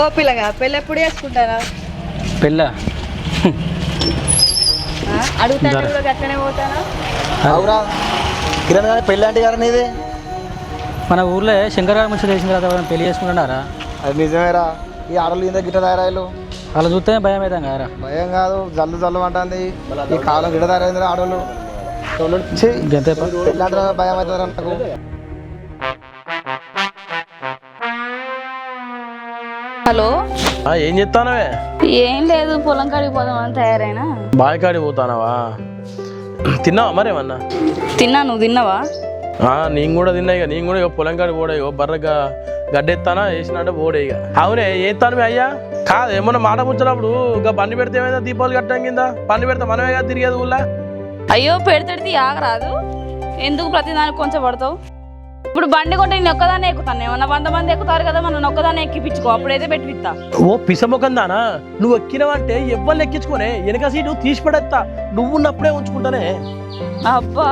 ఓ పిల్లగా పెళ్ళి ఎప్పుడు చేసుకుంటారా? పెళ్ళ? అడుగుతాను కూడా గట్లనే పోతానా? అవురా కిరణ్ గారి పెళ్ళి అంటే గారు నీది? మన ఊర్లో శంకర్ గారు ముచ్చట చేసిన తర్వాత ఎవరైనా పెళ్ళి చేసుకుంటున్నారా? అది నిజమేరా ఈ ఆడలు ఇంత గిట్ట తయారాయలు వాళ్ళు? చూస్తే భయం అవుతాం కదరా భయం కాదు జల్లు జల్లు అంటుంది. ఈ కాలం గిట్ట తయారైంది ఆడోళ్ళు. పెళ్ళి అంటే భయం అవుతుంది నాకు. హలో? ఏం చెప్తానవే ఏం లేదు పొలం కాడికి పోదామని తయారైనా. బావికాడి పోతానవా? తిన్నావా మరేమన్నా తిన్నా నువ్వు తిన్నావా? ఆ, నేను కూడా తిన్నా ఇక నేను కూడా ఇక పొలం కాడి పోడే ఇక బర్రగా గడ్డెత్తానా వేసినట్టే పోడే ఇక. అవునే ఏతాను అయ్యా. కాదు ఏమన్నా మాట ముచ్చినప్పుడు ఇక బండి పెడితే ఏమైందా దీపావళి కట్టడం కింద? బండి పెడితే మనమే కదా తిరిగేది ఊళ్ళో? అయ్యో పెడితే ఆగరాదు. ఎందుకు ప్రతి దానికి కొంచెం పడతావు? ఇప్పుడు బండి కొంటే నేను ఒక్కదాన్ని ఎక్కుతాను. ఏమన్నా వంద మంది ఎక్కుతారు కదా మనం ఒక్కదాన్ని ఎక్కిపించుకో. అప్పుడైతే పెట్టిస్తా. ఓ పిసముఖం దానా? నువ్వు ఎక్కినవంటే ఎవ్వరు ఎక్కించుకోనే వెనక సీటు తీసి పడేస్తా నువ్వు ఉన్నప్పుడే ఉంచుకుంటానే. అబ్బా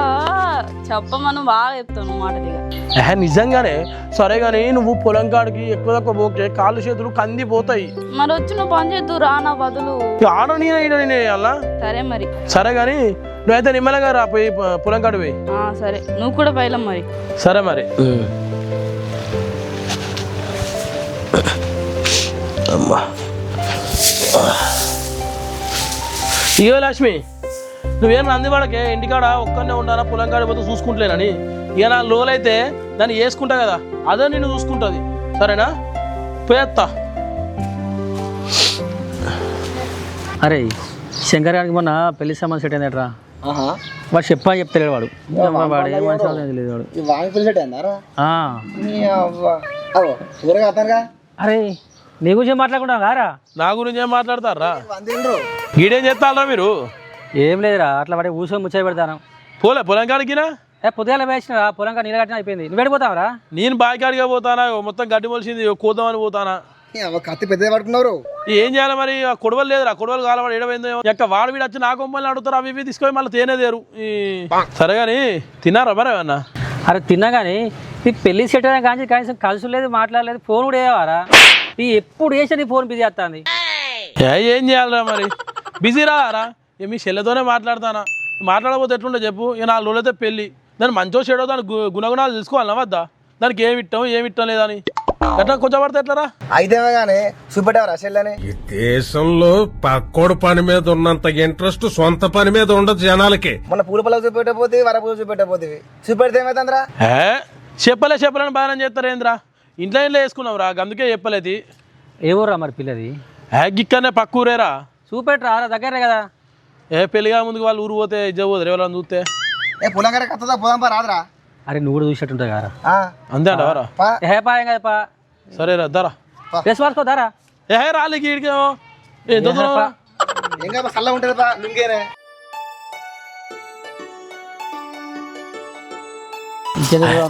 చెప్పమను బాగా చెప్తావు నువ్వు మాట దిగ. నిజంగానే? సరే కానీ నువ్వు పొలం కాడికి ఎక్కువ తక్కువ పోకే కాళ్ళు చేతులు కంది పోతాయి. మరి వచ్చి నువ్వు పని చేద్దు రా నా బదులు. ఇక ఆడ నేను సరే మరి. సరే కానీ నువ్వైతే నిమ్మలంగా రా పోయి ప- పొలం కాడి పోయి. ఆ, సరే. నువ్వు కూడా పైలం మరి. సరే మరి. అమ్మా. ఇగో లక్ష్మి నువ్వేం నందివాడకే ఇంటికాడ ఒక్కనే ఉండాలా? పొలం కాడి పోతే చూసుకుంటలేనని ఇక నా లోలైతే దాన్ని వేసుకుంటా కదా అదే నిన్ను చూసుకుంటుంది. సరేనా? పోయేత్తా అరే శంకర్ గారికి మొన్న పెళ్ళి సంబంధం సెట్ అయిందట్రా? వాడు చెప్పా చెప్తలేడు వాడు. వాడు ఏ తెలియదు వాడు. అరే నీ గురించి మాట్లాడకుండా కారా నా గురించి ఏం మాట్లాడతారా? గీడేం చేస్తారా మీరు? ఏం లేదురా అట్లా పడి ఊసో ముచ్చట పెడతాను. పోలే పొలం కాడికినా? ఏ పొద్దుగాల వేసిన పొలం కాడ నీళ్ళు కట్టిన అయిపోయింది. నువ్వు వెళ్ళిపోతావరా నేను బాయికాడిగా పోతానా? మొత్తం గడ్డి మొలిసింది కోద్దామని పోతానా? కత్తి పెద్దది పట్టుకున్నారు ఏం చేయాలి మరి? ఆ కొడవలు లేదురా కొడవలు కాలవాడు ఏడమైందో ఎక్క వాడు వీడు వచ్చి నా కొమ్మల్ని అడుగుతారు అవి ఇవి తీసుకొని మళ్ళీ తేనేదేరు ఈ సరే కానీ తిన్నారా మరి ఏమన్నా? అరే తిన్నా కానీ ఈ పెళ్ళి సెట్ అయినా కానీ కనీసం కలిసి లేదు మాట్లాడలేదు ఫోన్ కూడా వేయవారా ఈ ఎప్పుడు వేసా నీ ఫోన్ బిజీ వస్తుంది ఏ, ఏం చేయాలిరా మరి? బిజీ రా ఏ మీ చెల్లెతోనే మాట్లాడతానా? మాట్లాడకపోతే ఎట్లుంటే చెప్పు. ఇక నాలుగు రోజులైతే పెళ్ళి దాన్ని మంచో చెడో దాని గుణగుణాలు తెలుసుకోవాలన్నా వద్దా? దానికి ఏమి ఇట్టం ఏమి ఇట్టం లేదని? ఎట్లా కొంచెం పడితే ఎట్లరా? అయితే కానీ చూపెట్టావరా చెల్లెని? ఈ దేశంలో పక్కోడు పని మీద ఉన్నంత ఇంట్రెస్ట్ సొంత పని మీద ఉండదు జనాలకి. మొన్న పూల పొలం చూపెట్టపోతే వర పూలు చూపెట్టపోతే చూపెడితే ఏమైతుందిరా? ఏ? చెప్పలే చెప్పలేని బాగానే చేస్తారు ఏంద్రా ఇంట్లో ఇంట్లో వేసుకున్నాం రా అందుకే చెప్పలేదు. ఏ ఊర్రా మరి పిల్లది? ఏ గిక్కనే పక్క ఊరేరా? చూపెట్టరా రా దగ్గరే కదా. ఏ పెళ్ళిగా ముందుకు వాళ్ళు ఊరు పోతే ఇజ్జ పోదు ఎవరైనా చూస్తే. ఏ పొలం గారి కత్తదా పోదాం పా రాదురా. అరే నువ్వు కూడా చూసినట్టుంటావు కదా ఆ, అంతే అంటావరా పా. ఏ పాయం కదా పా. సరే రా దరా డ్రెస్ మార్చుకో దారా ఏ రాలికి ఈడికేమో ఎంత దూరం రా? ఇంకా చల్ల ఉంటుంది పా లుంగేనే.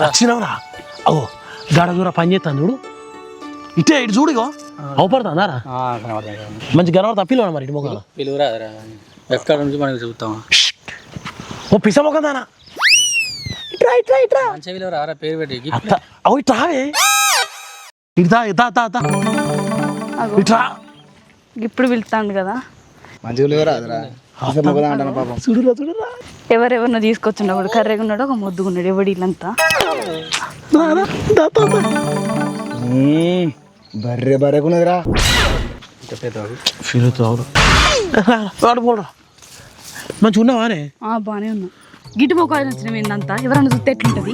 వచ్చినావురా. అగో గాడ దూర పని చేస్తాను చూడు. ఇటే ఇటు చూడు ఇగో. అవపడుతుందా రా? మంచి గనవడతా పిల్లవా మరి ఇటు మొక్కలు పిలువురా ఎక్కడ నుంచి మనకి చెబుతామా ఓ పిస మొక్క దానా. ఇట్రా ఇట్రా ఇట్రా మంచిగా పిలువురా రా పేరు పెట్టి. అవు ఇట్రా ఇప్పుడు పిలుస్తాడు కదా. మంచిగా పాపం. చూడురా చూడురా. ఎవరెవరినో తీసుకొచ్చిండు ఒకడు కర్రెగా ఉన్నాడు ఒక ముద్దుగున్నాడు ఎవడు వీళ్ళంతా బర్రె బర్రెకున్నదిరా. ఫీల్ అవుతావు. మంచిగా ఉన్నావానే? ఆ బానే ఉన్నా. గిట్టు మొక్కలు వచ్చిన ఏందంతా? ఎవరన్నా చూస్తే ఎట్లుంటది?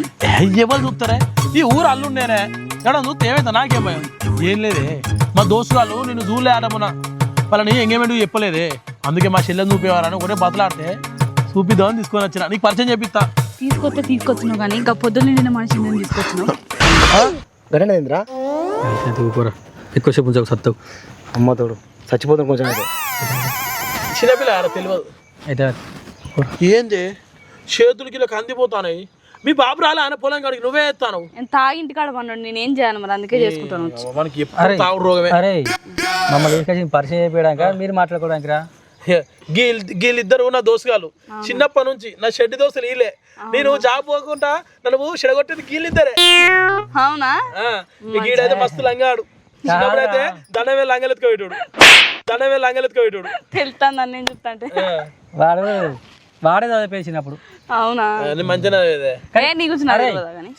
ఎవరు చూస్తారే ఈ ఊరు అల్లుండేనే. ఎక్కడ చూస్తే ఏమైందా నాకేం భయం. ఏం లేదే. మా దోస్తు వాళ్ళు నిన్ను చూడలే ఆడమున వాళ్ళని ఎంగేమెంట్ చెప్పలేదే. అందుకే మా చెల్లెని చూపేవారని ఒకటే బతలాడితే చూపిద్దామని తీసుకొని వచ్చిన. నీకు పరిచయం చేపిస్తా. తీసుకొస్తే తీసుకొచ్చినావు కానీ ఇంకా పొద్దున్న నిన్న మనిషి నేను తీసుకొచ్చినావు? ఎక్కువసేపు ఉంచకు సత్తావు. అమ్మ తోడు. చచ్చిపోతాం కొంచెం అయితే. చిన్నపిల్ల ఆడ తెలియదు అయితే ఏంది? చేతులకి ఇలా కందిపోతానాయి మీ బాబు రాలే ఆయన పొలం కాడికి నువ్వే ఎత్తాను నేను తాగి ఇంటికాడ పన్నాడు నేను ఏం చేయాలి మరి? అందుకే చేసుకుంటాను. వచ్చి మనకి ఎప్పుడు తాగుడు రోగమే. అరే మమ్మల్ని తీసుకొచ్చి పరిచయం చేయడానికి మీరు మాట్లాడుకోవడానికి? రా గీల్ వీళ్ళిద్దరు నా దోసుగాలు చిన్నప్పటి నుంచి నా షెడ్డి దోస్తులు వీళ్ళే నేను జాబ్ పోకుండా నన్ను చెడగొట్టేది గీళ్ళిద్దరే. అవునా? గీడైతే మస్తు లంగాడు. చిన్నప్పుడైతే దండమే లంగలెత్తుకోబెట్టాడు దండమే లంగలెత్తుకోబెట్టాడు తెలుస్తాను నన్ను ఏం చెప్తా అంటే. వాడు వాడే చదివేసినప్పుడు. అవునా? మంచిగా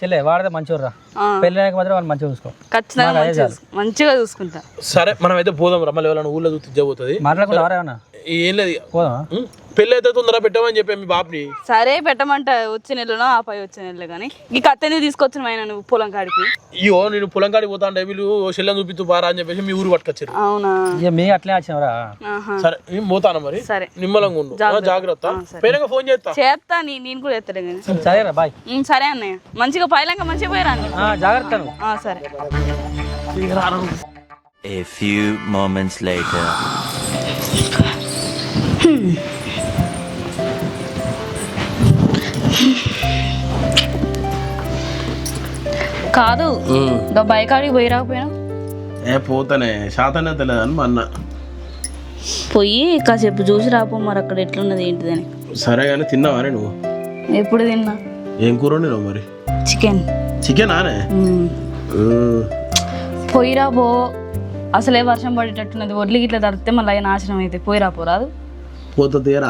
చెల్లె వాడితే మంచిగా ఆ. పెళ్ళి అయ్యాక మాత్రం వాడిని మంచిగా చూసుకో. ఖచ్చితంగా మంచిగా చూసు- మంచిగా చూసుకుంటా. సరే మనం అయితే పోదాం రమ్మలు ఎవరైనా ఊళ్ళో చూస్తే మాట్లాడకుండా ఎవరేమన్నా ఏం లేదు ఇక. పెళ్ళి అయితే తొందరగా పెట్టామని చెప్పి మీ బాబుని. సరే పెట్టమంట వచ్చే నెలలో ఆ పై వచ్చే నెలలో కానీ. ఈ కత్తెని తీసుకొచ్చిన ఆయన నువ్వు పొలం కాడికి? అయ్యో నేను పొలం కాడికి పోతా అంటే వీళ్ళు చెల్లెని చూపిస్తూ పారా అని చెప్పేసి మీ ఊరు పట్టుకొచ్చారు. అవునా? ఇక మీ అట్లే వచ్చినవరా ఆహా. సరే నేను పోతాను మరి? సరే. నిమ్మలంగా ఉండు. ఆ, జాగ్రత్త. ఆ, సరే. పేరుగా ఫోన్ చేస్తా. చేస్తా నీ నేను కూడా ఎత్తలే కానీ. సరేరా బాయ్. ఉమ్, సరే అన్నయ్య. మంచిగా పైలంగా మంచిగా పోయిరా అన్నయ్య. ఆ, జాగ్రత్త నువ్వు. ఆ సరే. A few moments later. కాదు. బైక్ ఆడికి పోయి రాకపోయినా? ఏ పోతానే. శాతనే తెలియదు అని మా అన్న. పోయి కాసేపు చూసి రాపో మరి అక్కడ ఎట్లున్నది ఏంటిదని. సరే కానీ తిన్నావానే నువ్వు? ఎప్పుడు తిన్నా? ఏం కూర నేను మరి? చికెన్. చికెన్ ఆనే పోయిరా పో అసలే వర్షం పడేటట్టున్నది. ఒడ్లు గిట్ల తడితే మళ్ళీ నాశనం అయితే పోయిరా పోరాదు పోత తీరా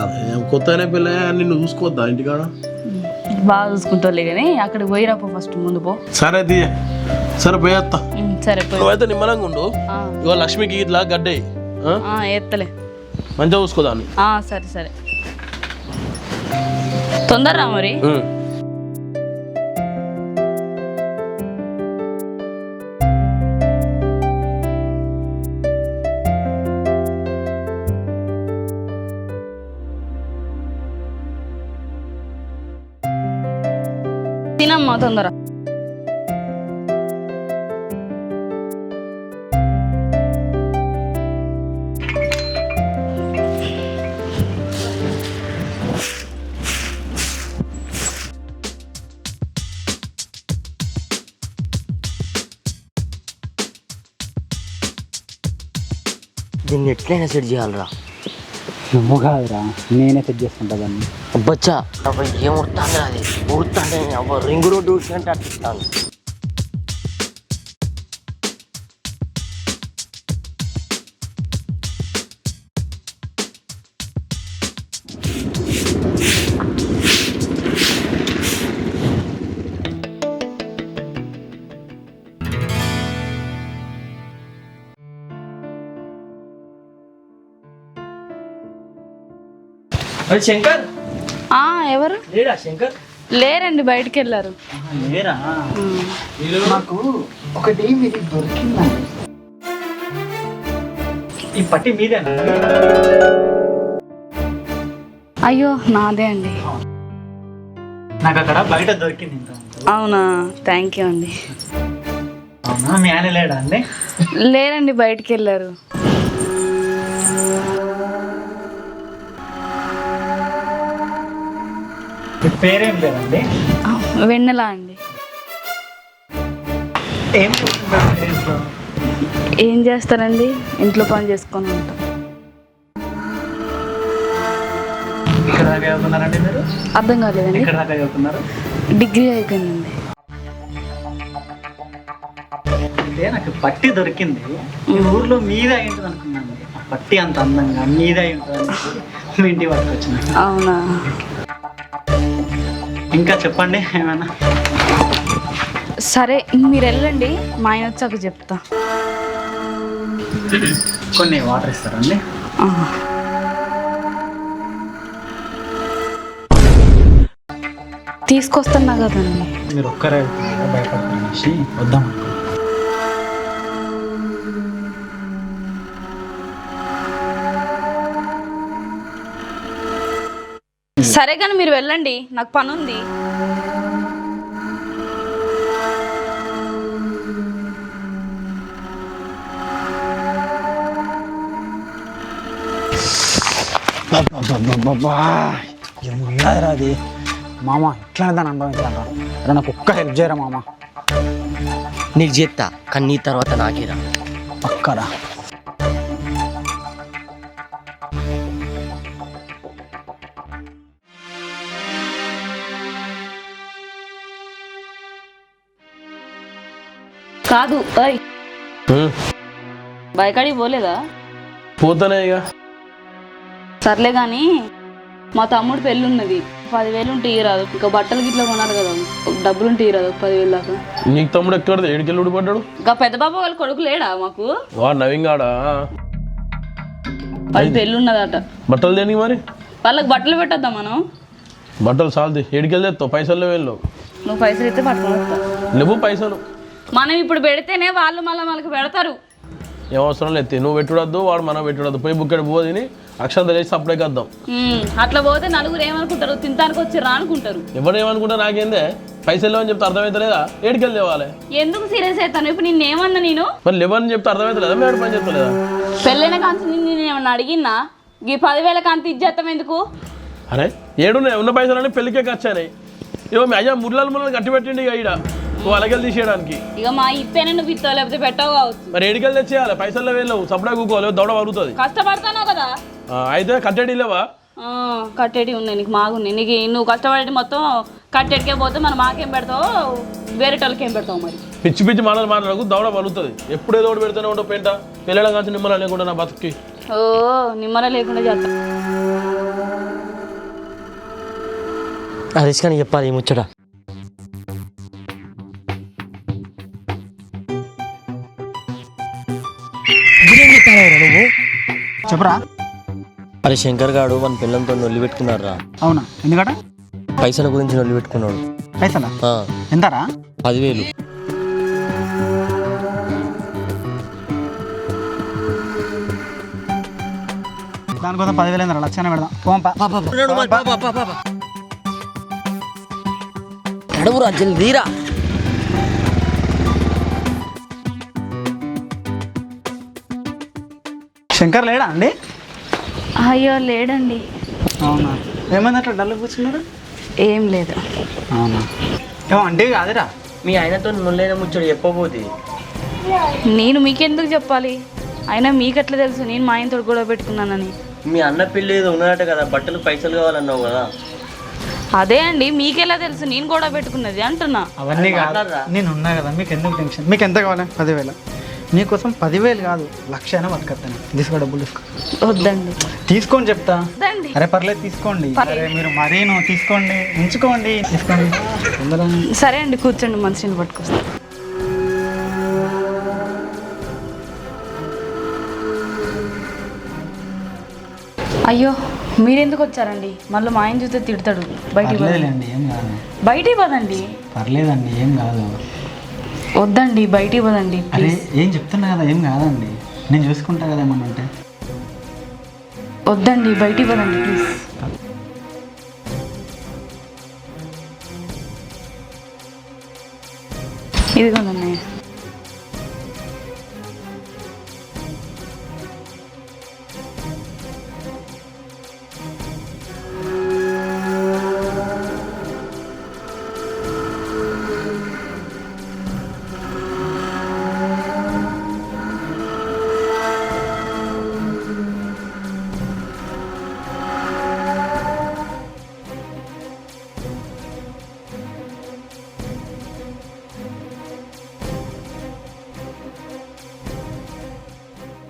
కొత్తనే పిల్ల నిన్ను చూసుకోవద్దా ఇంటికాడ? బాగా చూసుకుంటారులే కానీ అక్కడికి పోయిరా పో ఫస్ట్ ముందు పో. సరే తీ. సరే పోయేస్తా సరే పోయి నువ్వైతే నిమ్మలంగా ఉండు. ఆ, ఇవాళ లక్ష్మికి ఇట్లా గడ్డే. ఆ, ఎత్తలే. మంచిగా చూసుకోదాన్ని ఆ, సరే సరే. తొందరరా మరి? తినమ్మా తొందర దీన్ని ఎట్లయినా సెట్ చేయాలరా నువ్వు కాదురా నేనే సెట్ చేసుకుంటా దాన్ని. బచ్చా ఏం ఉడతాను అది? ఉడతాంటే రింగ్ రోడ్డు ఉడికినట్టు అట్టిస్తాను శంకర్? ఆ, ఎవరు? లేడా శంకర్? లేరండి బయటికి వెళ్ళారు లేరా? నాకు ఒకటి మీది దొరికిందండి. ఈ పట్టి మీదేనా? అయ్యో నాదే అండి. నాకు అక్కడ బయట దొరికింది అవునా? థ్యాంక్ యూ అండి. అవునా? మీ ఆయన లేడా అండి? లేరండి బయటికి వెళ్ళారు పేరేం లేదండి వెన్నెలా అండి. ఏం చేస్తుంటారు? ఏం చేస్తారండి? ఇంట్లో పని చేసుకొని ఉంటాం. ఇక్కడ దాకా చదువుతున్నారండి మీరు? అర్థం కాలేదండి. ఎక్కడ దాకా చదువుతున్నారు డిగ్రీ అయిపోయిందండి. అంటే నాకు పట్టి దొరికింది. ఈ ఊర్లో మీదే అయి ఉంటుంది అనుకున్నాను పట్టి అంత అందంగా మీదే అయి ఉంటుంది మీ ఇంటి వచ్చిన అవునా? ఇంకా చెప్పండి ఏమైనా సరే మీరు వెళ్ళండి. మా ఆయన వచ్చాక చెప్తా. కొన్ని వాటర్ ఇస్తారండి. తీసుకొస్తున్నా కదండి. మీరు ఒక్కరే వెళ్తున్నారా భయపడుతున్నసి వద్దాం అనుకున్నాను. సరే కానీ మీరు వెళ్ళండి. నాకు పని ఉంది అది? మామ ఎట్లా దాన్ని అనుభవించాలరా అరే నాకు ఒక్క హెల్ప్ చేయరా మామ? నీకు చెప్తా కానీ నీ తర్వాత నాకేరా. పక్కరా కాదు అయ్ బయకాడికి పోలేదా? పోతానే ఇక. సర్లే కానీ మా తమ్ముడు పెళ్ళి ఉన్నది పదివేలు ఉంటే ఇయ్యరాదు. ఇంకా బట్టలు గిట్ల కొన్నారు కదా. డబ్బులు ఉంటే ఒక పదివేలు దాకా. నీకు తమ్ముడు ఎక్కడ ఏడికెళ్ళి ఊడిపడ్డాడు? ఇంకా పెద్ద బాబు వాళ్ళ కొడుకు లేడా మాకు? వాడు నవీంగాడా పది పెళ్ళి ఉన్నదట బట్టలు దేనికి మరి? వాళ్ళకి బట్టలు పెట్టొద్దా మనం? బట్టలు సాల్ది. ఏడికెళ్ళి తెస్తావు పైసలు వెళ్ళవు నువ్వు పైసలు ఇస్తే పట్టుకొని వస్తా. లేవు పైసలు. మనం ఇప్పుడు పెడితేనే వాళ్ళు మళ్ళీ మనకి పెడతారు. ఏం అవసరం లేదు నువ్వు పెట్టుడద్దు వాడు మనం పెట్టుడద్దు. పోయి బుక్కడి పోదిని అక్షంత చేసి సప్లైకి వద్దాం ఉమ్, అట్లా పోతే నలుగురు ఏమనుకుంటారు? తింటానికి వచ్చిర్రా అనుకుంటారు. ఎవడు ఏమనుకుంటా నాకేందే? పైసలు అని చెప్తే అర్థమవుతలేదా ఏడికెళ్ళి తేవాలి ఎందుకు సీరియస్ అవుతాను ఇప్పుడు నిన్నేమన్నా నేను? మరి లేవని చెప్తే అర్థమవుతలేదా మేము పని చెప్తలేదా పెళ్ళైన కాంచి నేను ఏమన్నా అడిగినా ఈ పదివేల కాంతి ఇచ్చేస్తాం ఎందుకు? అరే ఏడున్నాయి. ఉన్న పైసలన్నీ పెళ్ళికే ఖర్చాయి ఇవో మీ అయ్యా ముళ్ళలు ముళ్ళని కట్టి పెట్టిండి ఇక అలాగెళ్ళి తీసేయడానికి. ఇక మా ఇస్తేనే నువ్వు ఇస్తావు లేకపోతే పెట్టావు కావచ్చు. మరి ఏడికెళ్ళి తెచ్చేయాలి? పైసల్లో వెళ్ళవు సప్లై కూకోవాలి. దౌడ వరుగుతుంది కష్టపడతాను కదా? అయితే కట్టేడి లేవా ఆ, కట్టేటి ఉన్నాయి. నీకు మాగున్నాయి. నీకు నువ్వు కష్టపడేది మొత్తం కట్టేటికే పోతే మనం మాకేం పెడతావు వేరే వాళ్ళకి ఏం పెడతావు మరి? పిచ్చి పిచ్చి మాటలు మాట్లాడకు. దౌడ వలుగుతుంది ఎప్పుడు ఏదో ఒకటి పెడుతూనే ఉండవు పెంట? పిల్లల కాంచి నిమ్మలు లేకుండా నా బతుక్కి. ఓ నిమ్మల లేకుండా చేస్తా. హరీష్ కానీ చెప్పాలి ఈ ముచ్చట. నువ్వు? చెప్పరా. అరే శంకర్ గాడు మన పిల్లలతో నొల్లి పెట్టుకున్నారా అవునా? ఎందుకట? పైసల గురించి నొల్లి పెట్టుకున్నాడు. పైసలా? ఆ, ఎంతరా? పదివేలు. దానికోసం పదివేలు ఏందరా? లక్షనే పెడదాం. పోంపా జల్దీరా శంకర్ లేడా అండి? అయ్యో లేడండి. అవునా? ఏమైంది అట్లా డల్ కూర్చున్నారు? ఏం లేదు. అవునా? ఏమో అంటే కాదురా మీ ఆయనతో నొల్లైన ముచ్చడు చెప్పబోతే. నేను మీకెందుకు చెప్పాలి? అయినా మీకు ఎట్లా తెలుసు? నేను మా ఆయనతో గొడవ పెట్టుకున్నానని. మీ అన్న పెళ్ళి ఏదో ఉన్నదట కదా బట్టలు పైసలు కావాలన్నావు కదా. అదే అండి మీకెలా తెలుసు? నేను గొడవ పెట్టుకున్నది అంటున్నా. అవన్నీ కాదు. నేను ఉన్నా కదా మీకు ఎందుకు టెన్షన్ మీకు ఎంత కావాలి? పదివేలు. మీకోసం పదివేలు కాదు లక్ష అయినా పట్టుకొస్తాను తీసుకో డబ్బులు తీసుకో. వద్దండి. తీసుకొని చెప్తా. అరే పర్లేదు తీసుకోండి. అరే మీరు మరీను తీసుకోండి ఉంచుకోండి తీసుకోండి. సరే అండి కూర్చోండి మనిషిని పట్టుకొస్తా. అయ్యో మీరెందుకు వచ్చారండి? మళ్ళీ మా ఆయన చూస్తే తిడతాడు. బయటికి పదండి. పర్లేదులేండి ఏం కాదు. బయటికి పదండి. పర్లేదండి ఏం కాదు. వద్దండి బయటికి పదండి అరే ఏం చెప్తున్నా కదా ఏం కాదండి. నేను చూసుకుంటా కదా ఏమన్నా అంటే వద్దండి బయటికి పదండి ప్లీజ్ ఇదిగోండి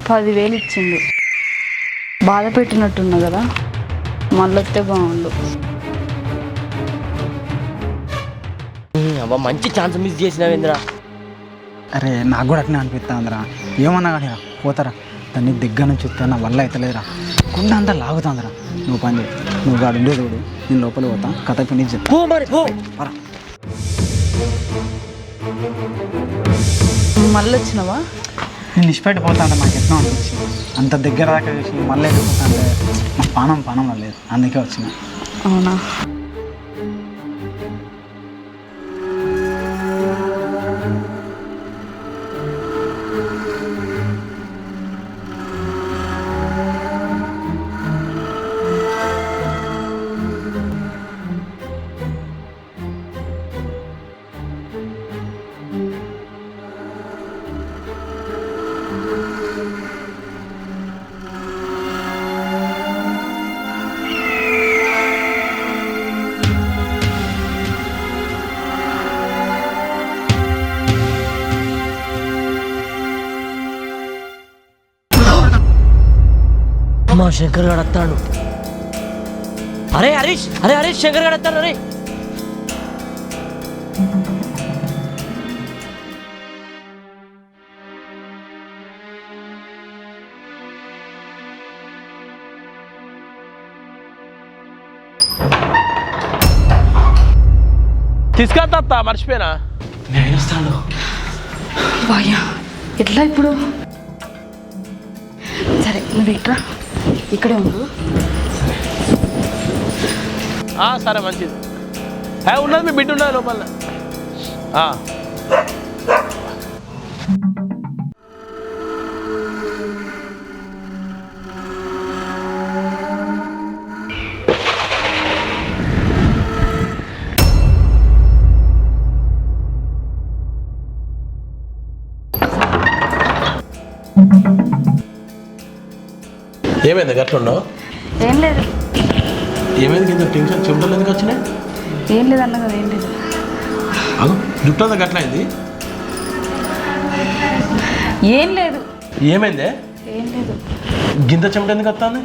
పదివేలు ఇచ్చిండు. బాధ పెట్టినట్టున్నా కదా మళ్ళీ వస్తే బాగుండు. అవ్వ మంచి ఛాన్స్ మిస్ చేసినావేంద్రా అరే నాకు కూడా అట్నే అనిపిస్తా అందరా ఏమన్నా కానీ పోతారా. దాన్ని దగ్గర నుంచి చూస్తే నా వల్ల అవుతలేదురా గుండె అంతా లాగుతాందిరా. నువ్వు పని నువ్వు గాడు ఉండే చూడు. నేను లోపల పోతా. కథ ఫినిష్ చెప్తా. పో మరి పో. మళ్ళీ వచ్చినావా? నేను ఇష్టపెట్టి పోతా నాకు ఎట్లా అనిపించింది. అంత దగ్గర దాకా చూసి మళ్ళీ వెళ్ళిపోతా అంటే నా పానం పానంలో లేదు. అందుకే వచ్చిన. అవునా? శంకర్ గడు వస్తాడు. అరే హరీష్ అరే హరీష్ శంకర్ గడు వస్తాడు అరే. తీసుకొస్తా మర్చిపోయినా? బాయ్యా ఎట్లా ఇప్పుడు? సరే నువ్వు ఇట్రా. ఇక్కడే ఉండు. ఆ, సరే మంచిది. ఉన్నది మీ బిడ్డ ఉన్నది లోపల. ఆ. ఏమైంది గట్లున్నావు ఏం లేదు. ఏమైంది కింద? టెన్షన్ చెమటలు ఎందుకు వచ్చినాయి? ఏం లేదు అన్న కదా ఏం లేదు. అదో జుట్టు అంతా గట్లయింది ఏం లేదు. ఏమైందే? ఏం లేదు. గింత చెమట ఎందుకు వస్తుంది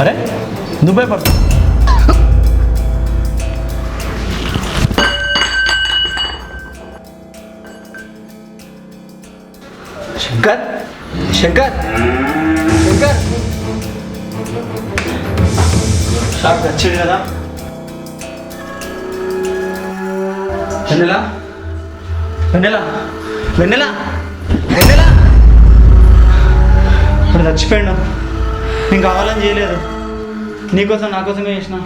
అరే నువ్వు భయపడతా శంకర్ శంకర్ శంకర్ షాప్ వచ్చింది కదా వెన్నెల వెన్నెల వెన్నెల వెన్నెలా ఇప్పుడు చచ్చిపోయాడు. నేను కావాలని చేయలేదు. నీకోసం నా కోసమే చేసిన.